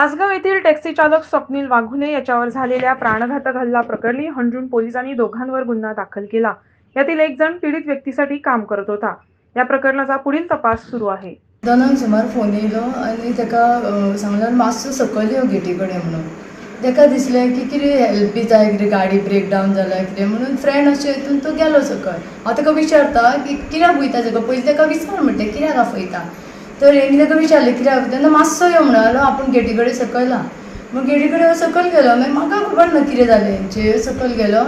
आसगाव येथील टॅक्सी चालक स्वप्नील वाघुले याच्यावर झालेल्या प्राणघातक हल्ला प्रकरणी हंजून पोलिसांनी दोघांवर गुन्हा दाखल केला. यातील एक जण पीडित व्यक्तीसाठी काम करत होता. या प्रकरणाचा पुढील तपास सुरू आहे. दोनांक सुमार फोन येयलो आनी ताका अ, मातसो सकयल यो गेटी कडेन म्हणून. ताका दिसलें की कितें हेल्प बी जाय कितें गाडी ब्रेक डावन जाल्या कितें म्हणून फ्रेंड अशें हितून तो गेलो सकयल. हांव ताका विचारता की कित्याक वयता ताका पयलीं ताका विचार म्हणटा कित्याक आफयता तर हेणी ताका विचारलें कित्याक तेन्ना मातसो यो म्हणलो आपूण गेटी कडेन सकयल मग गेटी कडेन सकयल गेलो मागीर म्हाका खबर ना कितें जालें हेंचें सकयल गेलो.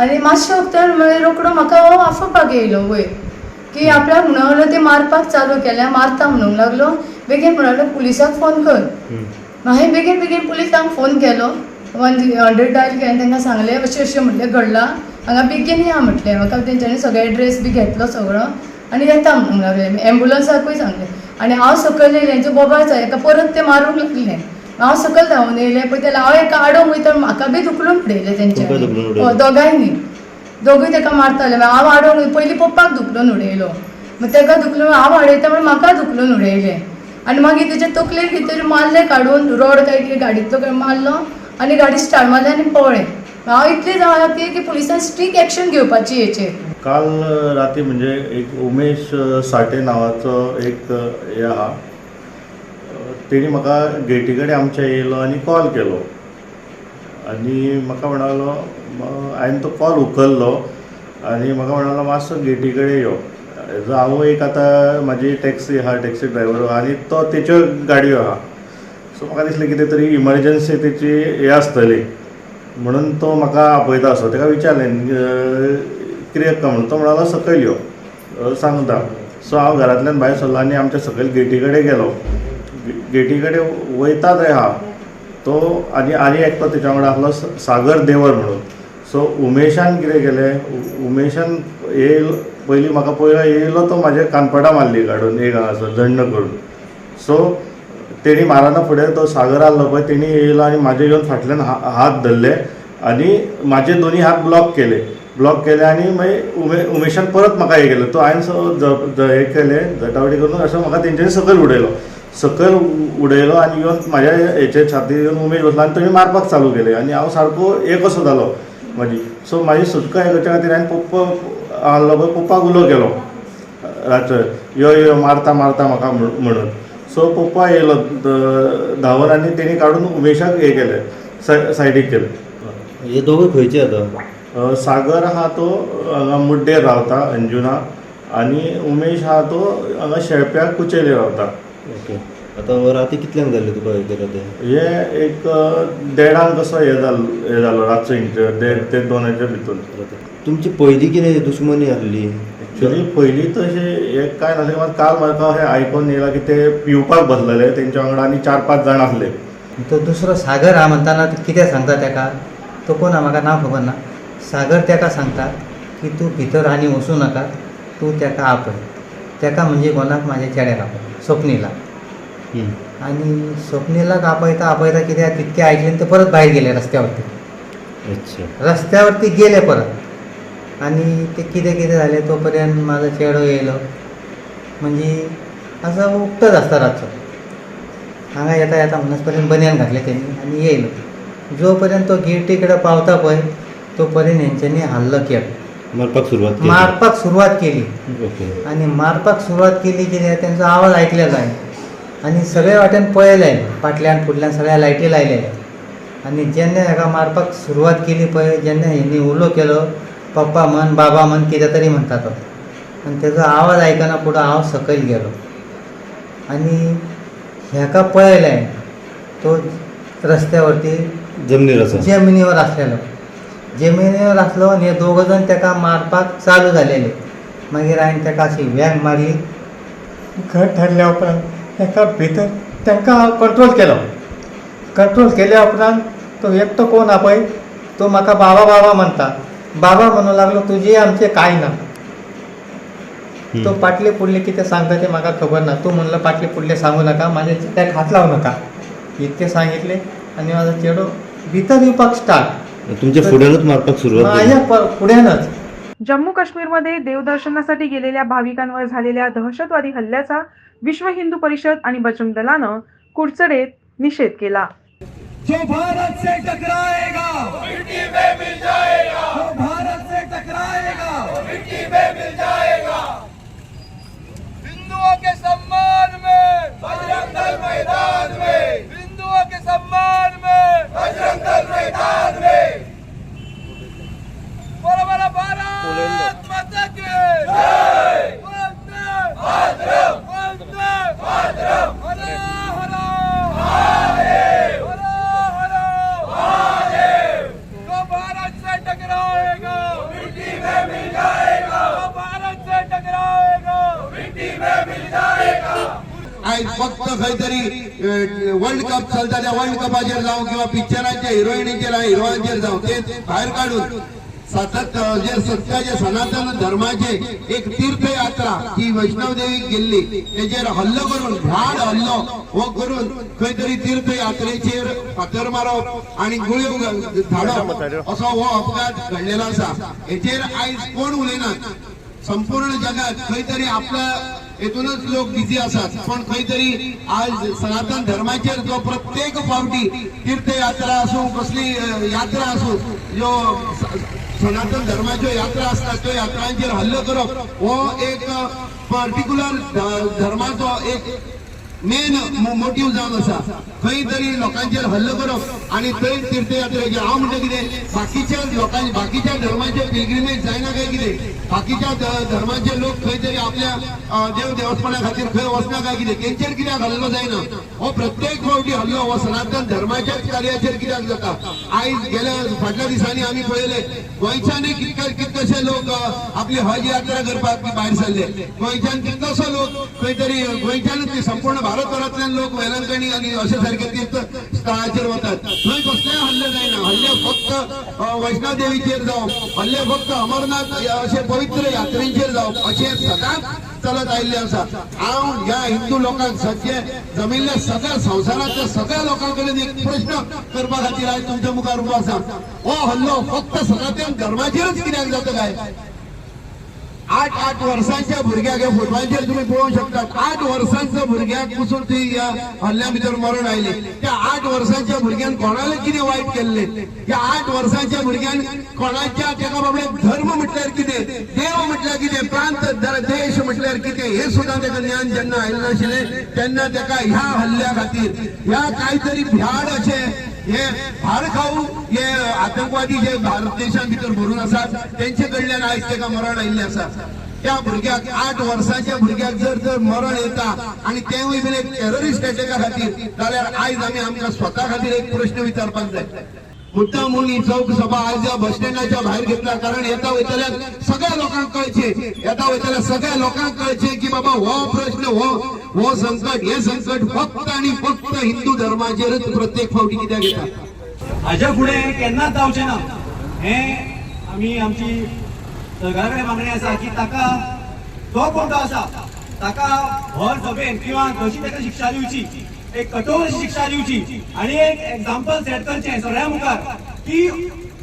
आनी मातशे वक्तार मागीर रोखडो म्हाका हो आफोवपाक येयलो वयर की आपल्याक म्हणून ते मारपाक चालू केलें मारता म्हणूंक लागलो. बेगीन म्हणलो पुलिसाक फोन कर. हांवें बेगीन बेगीन पुलिसांक फोन केलो. वन हंड्रेड डायल केलें तांकां सांगलें अशें अशें म्हटलें घडलां. हांगा बेगीन या म्हटलें म्हाका तेंच्यांनी सगळे एड्रेस बी घेतलो सगळो. आनी येता म्हणूंक लागलें एम्बुलंसाकूय सांगलें. आनी हांव सकयल येयलें हेंचो बोबाळ एका परत तें मारूंक लागलें हांव सकयल धांवून येयलें पळय तेन्ना हांव एका आडोंक वयता म्हाका बी दुखलून उडयलें? हय, दोगांयनी दोगूय ताका मारताले हांव आडोंक पयलीं पप्पाक दुखलून उडयलो. मागीर ताका दुखलून हांव आडयता म्हणून म्हाका दुखलून उडयलें. आनी मागीर तेच्या तकलेर कितें मारलें काडून रोड काय कितें गाडीतलो काय मारलो आनी गाडी स्टार्ट मारली आनी पळय. हांव इतलें जावं की की पुलिसांन स्ट्रीक एक्शन घेवपाची हेचेर काल राती म्हणजे एक उमेश साठे नावाचो एक हे आहा तेणी म्हाका गेटी कडेन आमच्या येयलो आनी कॉल केलो. आनी म्हाका म्हणालो हांवें तो कॉल उखल्लो. आनी म्हाका म्हणालो मातसो गेटी कडेन यो. हेजो हांव एक आतां म्हाजी टॅक्सी आहा टॅक्सी ड्रायव्हर आहा आनी तो तेच्यो गाडयो आहा सो म्हाका दिसलें कितें तरी इमर्जन्सी तेची हे आसतली म्हणून तो म्हाका आपयता असो ताका विचारलें कितें कित्याक म्हणून तो म्हणालो सकयल यो सांगता. सो हांव घरांतल्यान भायर सरलो आनी आमच्या सकयल गेटी कडेन गेलो. गेटी कडेन वयता थंय हांव तो आनी आनी एकटो तेच्या वांगडा आसलो सागर देवर म्हणून. सो उमेशान कितें केलें उमेशान येयलो पयलीं म्हाका पयलो येयलो तो म्हाजे कानपडां मारली काडून एक हांगासर दंड करून. सो तेणी माराना फुडें तो सागर आसलो पळय तेणी येयलो आनी म्हाजे येवन फाटल्यान हा- हात धरले. आनी म्हाजे दोनी हात ब्लॉक केले. ब्लॉक केले आनी मागीर उमे उमेशान परत म्हाका हे केलें. तो हांवें ज- हे केलें झटावटी करून असो म्हाका तेंच्यांनी सकयल उडयलो सकयल उडयलो आनी येवन म्हाज्या हेचे छाती येवन उमेश बसलो आनी तेणी मारपाक चालू केलें. आनी हांव सारको एक कसो जालो म्हाजी सो म्हाजी सुटका हे करच्या खातीर हांवें पप्पा आहलो पळय पप्पाक उलो केलो. रातचो यो यो मारता मारता म्हाका म्हणून. सो पप्पा येयलो द- धांवन आनी तेणी काडून उमेशाक हे केलें साय- सायडीक केलें. हे दोगूय खंयचे आता? सागर आहा तो हांगा मुड्डेर रावता अंजुना. आनी उमेश आहा तो हांगा शेळप्या कुचेली रावता. ओके. आता राती कितल्यांक जाल्ले तुका हे ते? हे एक देडांक कसो हे जालो हे जालो रातचो इंटर देड ते दोनाच्या भितर तुमची पहिली कितें दुश्मनी आसली एक्चुली पयलीं तशें हे कांय नासलें मात काल म्हाका अशें आयकून येयलां की ते पिवपाक बसलेले तेंच्या वांगडा आनी चार पांच जाण आसले तो दुसरो सागर हा म्हणटाना तो कितें सांगता ताका तो कोण हा म्हाका नांव खबर ना. सागर ताका सांगता की तूं भितर आनी वचूं नाका तूं ताका आपय ताका म्हणजे कोणाक म्हाज्या चेड्याक आपय स्वप्नीला. आनी स्वप्नीलाक आपयता आपयता कित्याक तितकें आयकलें आनी ते परत भायर गेले रस्त्यावरती. अच्छा. रस्त्यावरती गेले परत. आणि ते कितें कितें जालें तो पर्यंत माझा चेडो येयलो म्हणजे असं उकटच आसता रातचो. हांगा येता येता म्हणून पर्यंत बनयान घातलें तेणी आनी येयलो जो पर्यंत तो गेटी कडेन पावता पळय तो पर्यंत हेंच्यांनी हल्लो केलो. मारपाक सुरवात केली. मारपाक सुरवात केली. ओके. आणि मारपाक सुरवात केली कितें तेंचो आवाज आयकलेलो हांवें आनी सगळे वाटेन पळयलें. फाटल्यान फुडल्यान सगळ्या लायटी लायले आनी जेन्ना हेका मारपाक सुरवात केली पळय जेन्ना हेणी उलो केलो पप्पा म्हण बाबा म्हण कितें तरी म्हणटा तो आनी तेजो आवाज आयकना फुडें हांव सकयल गेलो. आनी हेका पळयलें तो रस्त्यावरती जमनीर आसा जमिनीवर आसलेलो जमिनीवर आसलो आनी हे दोग जाण ताका मारपाक चालू जालेले मागीर हांवें ताका अशी वॅग मारली. घट धरल्या उपरांत ताका भितर तांकां हांव कंट्रोल केलो. कंट्रोल केल्या उपरांत तो एकटो कोण हा पळय तो म्हाका बाबा बाबा म्हणटा बाबा म्हणूं लागलो तुजी आमचें कांय ना. तो पाटले पुडले कितें सांगता तें म्हाका खबर ना. तूं म्हणलो पाटले पुडले सांगू नाका म्हाज्या चित्याक हात लावू नाका. इतकें सांगितलें आनी म्हाजो चेडो भितर येवपाक स्टार्ट तुमच्या फुड्यानूच मारपाक सुरवात माझ्या केली प- फुड्यानच जम्मू काश्मीरमध्ये देवदर्शनासाठी गेलेल्या भाविकांवर झालेल्या दहशतवादी हल्ल्याचा विश्व हिंदू परिषद आणि बजरंग दलानं कुडचडेत निषेध केला. जो भारत से टकराएगा मिट्टी में मिल जाएगा जो भारत से टकराएगा मिट्टी में मिल जाएगा हिंदुओं के सम्मान में बजरंग दल मैदान में हिंदुओं के सम्मान में बजरंग दल मैदान में बोलो बोलो भारत माता की जय वंदे मातरम वंदे मातरम हरे हरे महादेव हरे हरे महादेव जो भारत से टकराएगा मिट्टी में मिल जाएगा जो भारत से टकराएगा मिट्टी में मिल जाएगा आयज फक्त खंय तरी वर्ल्ड कप चलता त्या वर्ल्ड कपाचेर जावं किंवा पिक्चरांच्या हिरोईनीचेर हिरोईनचेर जावं ते भायर काडून सतत जे सत्याचे सनातन धर्माचे एक तीर्थयात्रा ही वैष्णव देवीक गेल्ली तेचेर हल्लो करून भ्याड हल्लो हो करून खंय तरी तीर्थयात्रेचेर फातर मारप आणि गुळयो धाडप असो हो अपघात घडलेलो आसा हेचेर आयज कोण उलयनात संपूर्ण जगात खंय तरी आपल्या हेतूनच लोक बिझी असतात. पण खंय तरी आज सनातन धर्माचेर जो प्रत्येक फावटी तीर्थयात्रा असो कसली यात्रा असो जो सनातन धर्माच्यो यात्रा असतात त्यो यात्रांचेर हल्लो करप हो एक पर्टिक्युलर धर्माचो एक मेन मोटीव जावन आसा खंय तरी लोकांचेर हल्लो करप आनी थंय तीर्थयात्रेचे हांव म्हणटा कितें बाकीच्या लोकां बाकीच्या धर्माचे पिलग्रिमेज जायना काय कितें बाकीच्या धर्माचे लोक खंय तरी आपल्या देव देवस्थाना खातीर खंय वचना काय कितें तेंचेर कित्याक हल्लो जायना हो प्रत्येक फावटी हल्लो हो सनातन धर्माच्याच कार्याचेर कित्याक जाता आयज गेल्या फाटल्या दिसांनी आमी पळयले गोंयच्यानय कितके कितकशे लोक आपली हज यात्रा करपाक भायर सरले. गोंयच्यान कितकोसो लोक खंय तरी गोंयच्यानच संपूर्ण भारतभरांतल्यान लोक वेलंकणी आणि अशा सारखे तीर्थ स्थळाचेर वतात. थंय कसलेय हल्ले जायना. हल्ले फक्त अ, वैष्णव देवीचेर जावं हल्ले फक्त अमरनाथ अशे पवित्र यात्रेंचेर जावप. अशें सदांच चलत आयिल्ले आसा. हांव ह्या हिंदू लोकांक सगळे जमिल्ल्या सगळ्या संवसारातल्या सगळ्या लोकां कडेन एक प्रश्न करपा खातीर आयज तुमच्या मुखार उबो आसा. हो हल्लो फक्त सनातन धर्माचेरच कित्याक जाता काय? आठ आठ वर्सांच्या भुरग्याक ह्या फुटबॉलचेर तुम्ही पळोवंक शकतात आठ वर्सांच्या भुरग्याक पसून ती ह्या हल्ल्या भितर मरण आयली त्या आठ वर्सांच्या भुरग्यान कोणाला कितें वायट केल्ले? त्या आठ वर्सांच्या भुरग्यान कोणाच्या तेका बाबडे धर्म म्हटल्यार कितें? देव म्हटल्यार कितें? प्रांत देश म्हटल्यार कितें? हे सुद्दां तेका ज्ञान जेन्ना आयलें नाशिल्लें तेन्ना तेका ह्या हल्ल्या खातीर ह्या काहीतरी भ्याड अशें हे फार खाऊ हे आतंकवादी जे भारत देशां भितर भरून आसात तेंचे कडल्यान आयज तेका मरण आयिल्लें आसा त्या भुरग्याक आठ वर्साच्या भुरग्याक जर जर मरण येता आणि तेवूय बीन एक टेररिस्ट अटॅका खातीर जाल्यार आयज आमी आमकां स्वता खातीर एक प्रश्न विचारपाक जाय. मुद्दा मुली ही चौक सभा आज या बस स्टँडाच्या बाहेर घेतला. कारण येता वयतल्यान सगळ्या लोकांक कळचे. येता वयतल्या सगळ्या लोकांक कळचे की बाबा हो प्रश्न हो हो संकट हे संकट फक्त आणि फक्त हिंदू धर्माचेरच प्रत्येक फावटी कित्याक येता हाज्या फुडें केन्नाच जावचें ना? हें आमी आमची सरकारा कडेन मागणी आसा की ताका जो कोण आसा ताका भर सभेन किंवा कशी ताका शिक्षा दिवची. एक कठोर शिक्षा दिवची आणि एक एक्झाम्पल सेट करचे सगळ्या मुखार की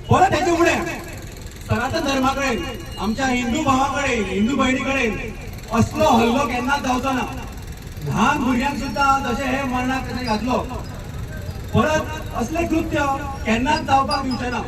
परत हेचे फुडें सनातन धर्मा कडेन आमच्या हिंदू भावा कडेन हिंदू भयणी कडेन असलो हल्लो केन्नाच जावचो ना ल्हान भुरग्यांक सुद्दां जशें हे मरणाक घातलो. परत असले कृत्य केन्नाच जावपाक दिवचे ना